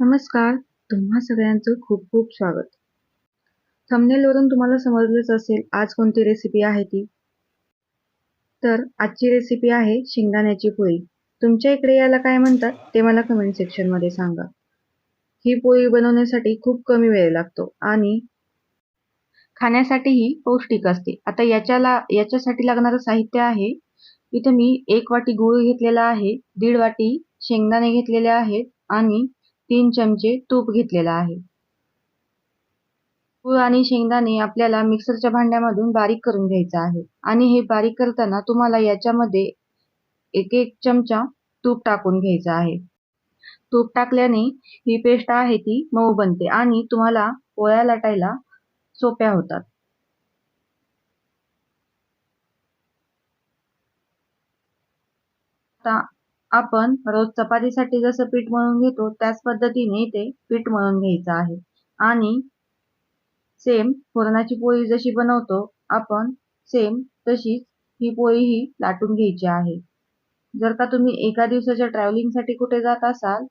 नमस्कार तुम्हा सगळ्यांचं खूप खूप स्वागत. थंबनेलवरून तुम्हाला समजलंच असेल आज कोणती रेसिपी आहे ती. तर आजची रेसिपी आहे शेंगदाण्याची पोळी. तुमच्या इकडे याला काय म्हणतात ते मला कमेंट सेक्शनमध्ये सांगा. ही पोळी बनवण्यासाठी खूप कमी वेळ लागतो आणि खाण्यासाठीही पौष्टिक असते. आता याच्याला याच्यासाठी लागणारं साहित्य आहे इथं मी एक वाटी गूळ घेतलेला आहे दीड वाटी शेंगदाणे घेतलेले आहेत आणि तीन चमचे तूप घेतलेलं आहे. गूळ आणि शेंगदाणे आपल्याला मिक्सरच्या भांड्यामधून बारीक करून घ्यायचं आहे. आणि हे बारीक करताना तुम्हाला याच्यामध्ये एक एक चमचा तूप टाकून घ्यायचं आहे. तूप टाकल्याने ही पेस्ट आहे ती मऊ बनते आणि तुम्हाला पोळ्या लाटायला सोप्या होतात. आता आपण रोज चपातीसाठी जसं पीठ मळून घेतो त्याच पद्धतीने ते पीठ मळून घ्यायचं आहे. आणि सेम पुरणाची पोळी जशी बनवतो आपण सेम तशीच ही पोळी ही लाटून घ्यायची आहे. जर का तुम्ही एका दिवसाच्या ट्रॅव्हलिंगसाठी कुठे जात असाल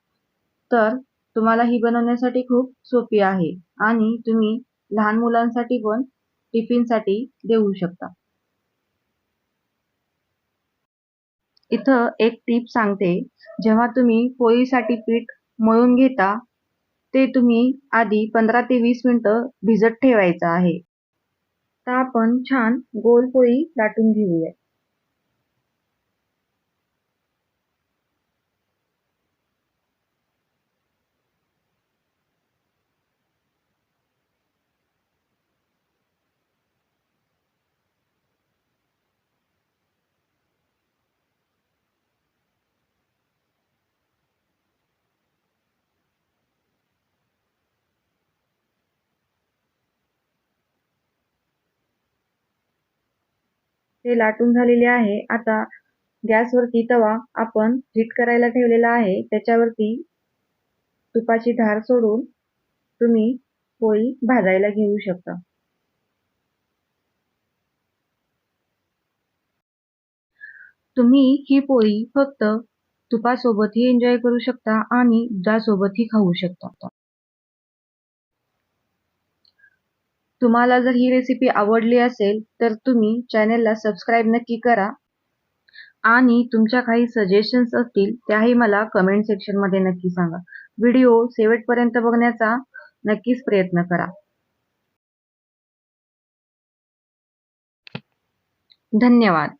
तर तुम्हाला ही बनवण्यासाठी खूप सोपी आहे. आणि तुम्ही लहान मुलांसाठी पण टिफिनसाठी देऊ शकता. इथं एक टीप सांगते. जेव्हा तुम्ही पोळीसाठी पीठ मळून घेता ते तुम्ही आधी पंधरा ते वीस मिनटं भिजत ठेवायचं आहे. तर आपण छान गोल पोळी लाटून घेऊया. ते लाटून झालेले आहे. आता गॅसवरती तवा आपण हीट करायला ठेवलेला आहे. त्याच्यावरती तुपाची धार सोडून तुम्ही पोळी भाजायला घेऊ शकता. तुम्ही ही पोळी फक्त तुपासोबतही एन्जॉय करू शकता आणि दुधासोबतही खाऊ शकता. तुम्हाला जर ही रेसिपी आवडली असेल तर तुम्ही चॅनेलला सबस्क्राईब नक्की करा. आणि तुमच्या काही सजेशन्स असतील त्याही मला कमेंट सेक्शनमध्ये नक्की सांगा. व्हिडिओ शेवटपर्यंत बघण्याचा नक्कीच प्रयत्न करा. धन्यवाद.